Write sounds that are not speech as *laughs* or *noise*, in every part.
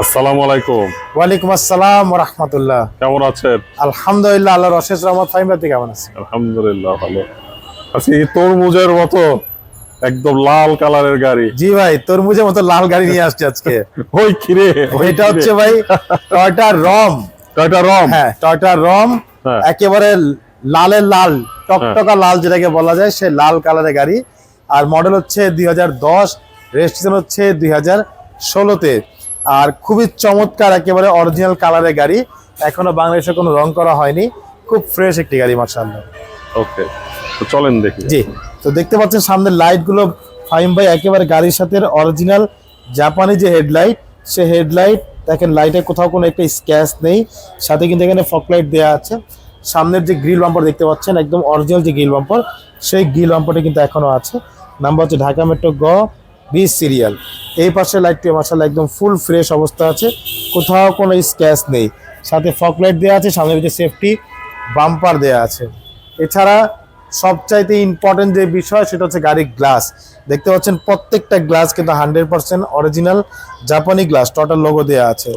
আসসালামু আলাইকুম। ওয়ালাইকুম আসসালাম রহমতুল্লাহ কেমন আছেন? আলহামদুলিল্লাহ আল্লাহর অশেষ রহমত। ফাইম কেমন আছে আলহামদুলিল্লাহ ভালো। আজকে তরমুজের মতো একদম লাল কালারের গাড়ি। জি ভাই তরমুজের মতো লাল গাড়ি নিয়ে আসছে আজকে। *laughs* ওই কিরে? এটা হচ্ছে ভাই টয়টা রম টয়টা রম হ্যাঁ টয়টা রম হ্যাঁ। একেবারে লালের লাল টকটকা লাল যেটাকে বলা যায় সে লাল কালারের গাড়ি। আর মডেল হচ্ছে দুই হাজার দশ রেজিস্ট্রেশন হচ্ছে দুই হাজার ষোলোতে। আর খুবই চমৎকার একেবারে অরিজিনাল কালারের গাড়ি। এখনও বাংলাদেশে কোনো রং করা হয়নি। খুব ফ্রেশ একটি গাড়ি মার্শাল্লাহ ওকে তো চলেন দেখি। জি তো দেখতে পাচ্ছেন সামনের লাইটগুলো ফাইম ভাই একেবারে গাড়ির সাথে অরিজিনাল জাপানি যে হেডলাইট সে হেডলাইট দেখেন লাইটে কোথাও কোনো একটা স্ক্যাচ নেই। সাথে কিন্তু এখানে ফক লাইট দেওয়া আছে। সামনের যে গ্রিল বাম্পার দেখতে পাচ্ছেন একদম অরিজিনাল যে গ্রিল বাম্পার সেই গ্রিল বাম্পারটা কিন্তু এখনও আছে। নাম্বার হচ্ছে ঢাকা মেট্রো গ বিশ সিরিয়াল। এই পাশে লাইটটি মার্শাল্লাহ একদম ফুল ফ্রেশ অবস্থা আছে। কোথাও কোনো স্ক্যাচ নেই। সাথে ফক লাইট দেওয়া আছে সামনের যে সেফটি বাম্পার দেওয়া আছে। এছাড়া সবচাইতে ইম্পর্টেন্ট যে বিষয় সেটা হচ্ছে গাড়ির গ্লাস দেখতে পাচ্ছেন প্রত্যেকটা গ্লাস কিন্তু হান্ড্রেড পার্সেন্ট অরিজিনাল জাপানি গ্লাস টোটাল লোগো দেওয়া আছে।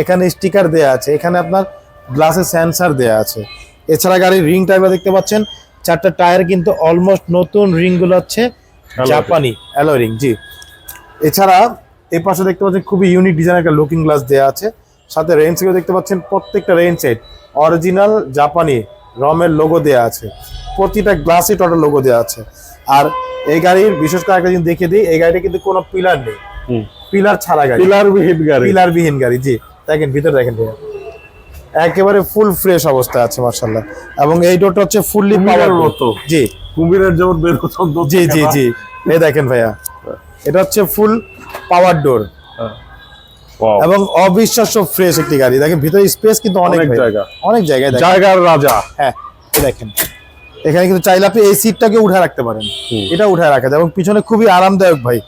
এখানে স্টিকার দেওয়া আছে। এখানে আপনার গ্লাসের সেন্সার দেওয়া আছে। এছাড়া গাড়ির রিং টাইপটা দেখতে পাচ্ছেন চারটা টায়ার কিন্তু অলমোস্ট নতুন রিংগুলো হচ্ছে জাপানি অ্যালো রিং জি। এছাড়া এই পাশে দেখতে পাচ্ছেন খুবই ইউনিক ডিজাইন একটা লুকিং গ্লাস দেওয়া আছে। সাথে রেঞ্জগুলো দেখতে পাচ্ছেন প্রত্যেকটা রেঞ্জ সেট অরিজিনাল জাপানি রমের লোগো দেওয়া আছে। প্রতিটা গ্লাসে টোটাল লোগো দেওয়া আছে। আর এই গাড়ির বিশেষ করে একটা জিনিস দেখিয়ে দিই এই গাড়িটা কিন্তু কোনো পিলার নেই। পিলার ছাড়া গাড়ি। পিলার বিহিত গাড়ি। পিলার বিহীন গাড়ি জি। দেখেন ভিতরে দেখেন ভাইয়া। একেবারে ফুল ফ্রেশ অবস্থা আছে মার্শাল্লাহ এবং এই ডোরটা হচ্ছে ফুললি পাওয়ার মতো। জি। কুমিরের যেমন বের জি জি জি। এই দেখেন ভাইয়া। এটা হচ্ছে ফুল পাওয়ার ডোর এবং অবিশ্বাস্য ফ্রেশ একটি গাড়ি। দেখেন ভিতরে স্পেস কিন্তু অনেক জায়গা। অনেক জায়গায় জায়গার রাজা। হ্যাঁ দেখেন। এখানে কিন্তু চাইলে আপনি এই সিটটাকে উঠে রাখতে পারেন। এটা উঠে রাখা যায়। এবং পিছনে খুবই আরামদায়ক ভাই।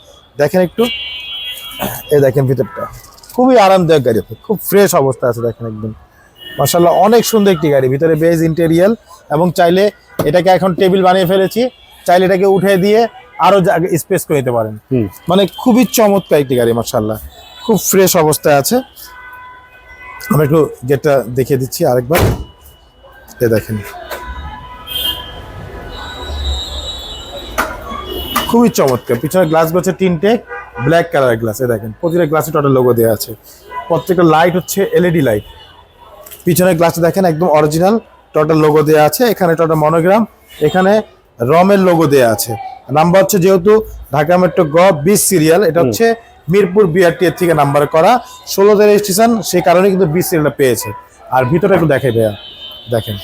দেখেন একটু। এই দেখেন ভিতরটা। খুবই আরামদায়ক গাড়ি খুব ফ্রেশ অবস্থা আছে দেখেন একদম। মাসাল্লাহ অনেক সুন্দর একটি গাড়ি। ভিতরে বেজ ইন্টেরিয়াল এবং চাইলে এটাকে এখন টেবিল বানিয়ে ফেলেছি। চাইলে এটাকে উঠে দিয়ে আরও স্পেস করে নিতে পারেন। মানে খুবই চমৎকার একটি গাড়ি মাসাল্লাহ খুব ফ্রেশ অবস্থায় আছে। আমরা একটু যেটা দেখিয়ে দিচ্ছি আরেকবার। এ দেখেন। খুবই চমৎকার। পিছনে গ্লাস হচ্ছে তিনটে ব্ল্যাক কালারের গ্লাস এ দেখেন। প্রতিটা গ্লাসে টোটাল লোগো দেওয়া আছে। প্রত্যেকটা লাইট হচ্ছে এলইডি লাইট পিছনের গ্লাসটা দেখেন একদম অরিজিনাল টোটাল লোগো দেওয়া আছে। এখানে টোটাল মনোগ্রাম এখানে রমের লোগো দেওয়া আছে। নাম্বার হচ্ছে যেহেতু ঢাকা মেট্রো গ বিশ সিরিয়াল এটা হচ্ছে মিরপুর বিআরটি এর থেকে নাম্বার করা। ষোলোতে রেজিস্ট্রেশন সেই কারণে কিন্তু বিশ সিরিয়ালটা পেয়েছে। আর ভিতরে একটু দেখে ভাইয়া দেখেন।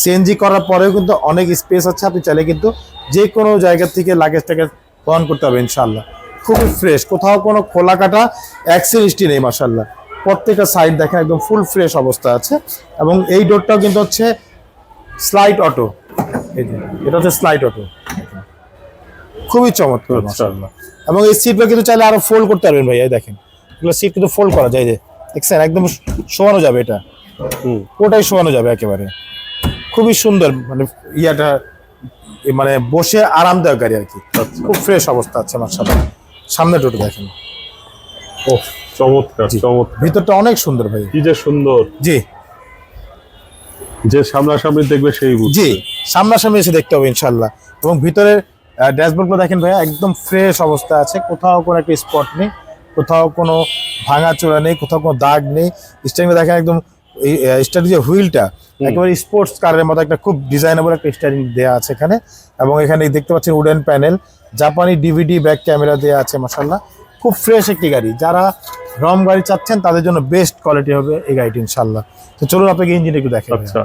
সিএনজি করার পরেও কিন্তু অনেক স্পেস আছে আপনি চাইলে কিন্তু যে কোনো জায়গা থেকে লাগেজটাকে বহন করতে হবে ইনশাল্লাহ খুবই ফ্রেশ কোথাও কোনো খোলা কাটা অ্যাক্সিলিস্টি নেই মাসাল্লাহ প্রত্যেকটা সাইড দেখেন একদম ফুল ফ্রেশ অবস্থা আছে। এবং এই ডোরটাও কিন্তু হচ্ছে স্লাইড অটো এই যে এটা হচ্ছে স্লাইড অটো খুবই চমৎকার আচ্ছা। এবং এই সিটগুলো কিন্তু চাইলে আরও ফোল্ড করতে পারবেন ভাই এই দেখেন। এগুলো সিট কিন্তু ফোল্ড করা যায় যে দেখছেন? একদম শোয়ানো যাবে এটা। হুম। ওটাই শোয়ানো যাবে একেবারে। খুবই সুন্দর মানে ইয়াটা মানে বসে আরামদায়ক গাড়ি আর কি আচ্ছা। খুব ফ্রেশ অবস্থা আছে আমার সাথে সামনে টোটো দেখেন। ও চমৎকার। চমৎকার। ভিতরটা অনেক সুন্দর ভাই। কি যে সুন্দর। জি। যে সামনাসামনি দেখবে সেই জি সামনাসামনি এসে দেখতে হবে ইনশাল্লাহ এবং ভিতরের ড্যাশবোর্ডগুলো দেখেন ভাইয়া একদম ফ্রেশ অবস্থা আছে। কোথাও কোনো একটা স্পট নেই কোথাও কোনো ভাঙা চোরা নেই কোথাও কোনো দাগ নেই। স্টারিং দেখেন একদম স্টারিং যে হুইলটা একেবারে স্পোর্টস কারের মতো একটা খুব ডিজাইনেবল একটা স্টারিং দেওয়া আছে এখানে। এবং এখানে দেখতে পাচ্ছেন উডেন প্যানেল জাপানি ডিভিডি ব্যাক ক্যামেরা দেওয়া আছে মাসাল্লাহ খুব ফ্রেশ একটি গাড়ি। যারা রম গাড়ি চাচ্ছেন তাদের জন্য বেস্ট কোয়ালিটি হবে এই গাড়িটি ইনশাল্লাহ তো চলুন আপনাকে ইঞ্জিন একটু দেখেন আচ্ছা।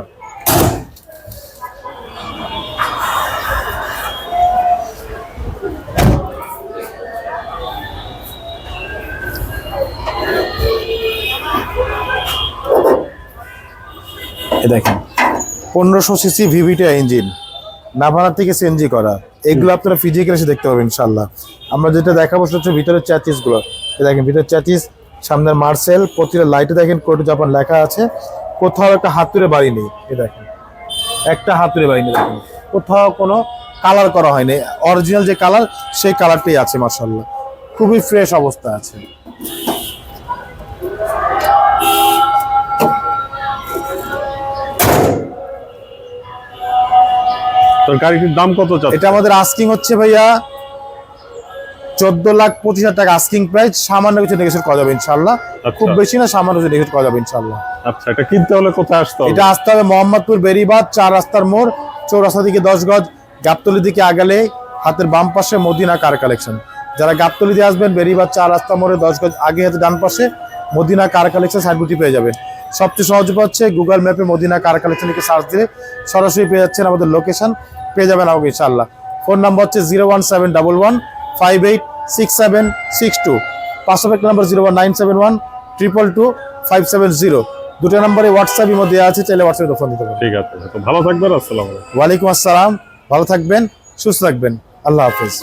এ দেখেন, পনেরোশো সিসি ভিভিটা ইঞ্জিন। নাভানা থেকে সিএনজি করা। এগুলো আপনারা ফিজিক্যাল এসে দেখতে পাবেন ইনশাল্লাহ আমরা যেটা দেখাবো সেটা হচ্ছে ভিতরের চ্যাচিসগুলো। এ দেখেন, ভিতরের চ্যাচিস সামনের মার্সেল প্রতিটা লাইটে দেখেন কোর্ট জাপান লেখা আছে। কোথাও একটা হাতুড়ে বাড়ি নেই এ দেখেন। একটা হাতুড়ে বাড়ি নেই, দেখেন। কোথাও কোনো কালার করা হয়নি। অরিজিনাল যে কালার সেই কালারটাই আছে মার্শাল্লাহ খুবই ফ্রেশ অবস্থা আছে। তো গাড়িটির দাম কত চাচ্ছে এটা আমাদের আস্কিং হচ্ছে ভাইয়া চোদ্দ লাখ পঁচিশ হাজার টাকা আস্কিং প্রাইস সামান্য কিছু নেগোসিয়েট করা যাবে ইনশাল্লাহ আচ্ছা। খুব বেশি না সামান্য কিছু নেগোসিয়েট করা যাবে ইনশাল্লাহ আচ্ছা এটা কিনতে হলে কোথায় আসতে হবে? এটা আসতে হবে মোহাম্মদপুর বেরিবাদ চার রাস্তার মোড় চৌরাস্তা দিকে দশ গজ গাবতলি দিকে আগালে হাতের বাম পাশে মদিনা কার কালেকশন যারা গাবতলি দিয়ে আসবেন বেরিবাদ চার রাস্তা মোড়ে দশ গজ আগে হাতে ডান পাশে মদিনা কার কালেকশন সাইডগুটি পেয়ে যাবেন। সবচেয়ে সহজ উপায় হচ্ছে গুগল ম্যাপে মদিনা কার কালেকশন লিখে সার্চ দিলে সরাসরি পেয়ে যাচ্ছেন আমাদের লোকেশন পেয়ে যাবেন আমাকে ইনশাল্লাহ ফোন নাম্বার হচ্ছে zero one seven double one five eight six seven six two. পাঁচশো একটা number zero one nine seven one triple two five seven zero. দুটো নাম্বারে হোয়াটসঅ্যাপের মধ্যে আছে চাইলে হোয়াটসঅ্যাপে ফোন দিতে পারেন। ঠিক আছে তো ভালো থাকবেন আসসালামু আলাইকুম। ওয়ালাইকুম আসসালাম ভালো থাকবেন সুস্থ থাকবেন। আল্লাহ হাফিজ।